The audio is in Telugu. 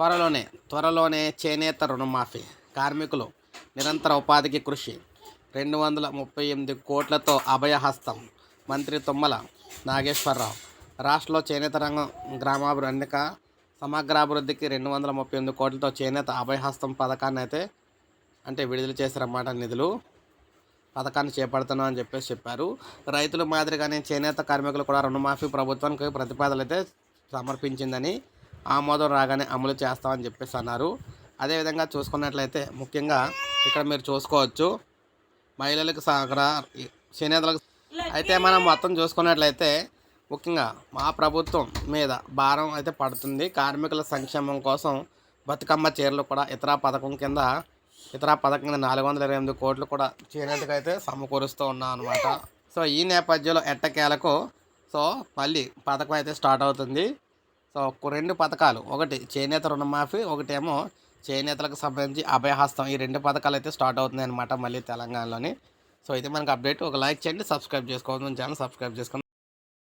త్వరలోనే త్వరలోనే చేనేత రుణమాఫీ. కార్మికులు నిరంతర ఉపాధికి కృషి. రెండు వందల ముప్పై ఎనిమిది కోట్లతో అభయహస్తం. మంత్రి తుమ్మల నాగేశ్వరరావు. రాష్ట్రంలో చేనేత రంగం గ్రామాభివృద్ధి సమగ్రాభివృద్ధికి రెండు వందల ముప్పై ఎనిమిది కోట్లతో చేనేత అభయహస్తం పథకాన్ని అయితే అంటే విడుదల చేశారన్నమాట నిధులు. పథకాన్ని చేపడుతున్నాం అని చెప్పేసి చెప్పారు. రైతుల మాదిరిగానే చేనేత కార్మికులు కూడా రుణమాఫీ ప్రభుత్వానికి ప్రతిపాదనలు అయితే సమర్పించిందని ఆమోదం రాగానే అమలు చేస్తామని చెప్పేసి అన్నారు. అదేవిధంగా చూసుకున్నట్లయితే ముఖ్యంగా ఇక్కడ మీరు చూసుకోవచ్చు మహిళలకు సహకార చేనేతలకు అయితే మనం మొత్తం చూసుకున్నట్లయితే ముఖ్యంగా మా ప్రభుత్వం మీద భారం అయితే పడుతుంది. కార్మికుల సంక్షేమం కోసం బతుకమ్మ చీరలు కూడా ఇతర పథకం కింద ఇతర పథకం కింద నాలుగు వందల ఇరవై ఎనిమిది కోట్లు కూడా చేనేతకు అయితే సమకూరుస్తూ ఉన్నాం అనమాట సో ఈ నేపథ్యంలో ఎట్టకేలకు సో మళ్ళీ పథకం అయితే స్టార్ట్ అవుతుంది. సో ఒక రెండు పథకాలు. ఒకటి చేనేత రుణమాఫీ ఒకటేమో చేనేతలకు సంబంధించి అభయహస్తం. ఈ రెండు పథకాలు అయితే స్టార్ట్ అవుతున్నాయి అనమాట మళ్ళీ తెలంగాణలోని. సో ఇది మనకు అప్డేట్. ఒక లైక్ చేయండి సబ్స్క్రైబ్ చేసుకోవద్దు. ఛానల్ సబ్స్క్రైబ్ చేసుకోండి.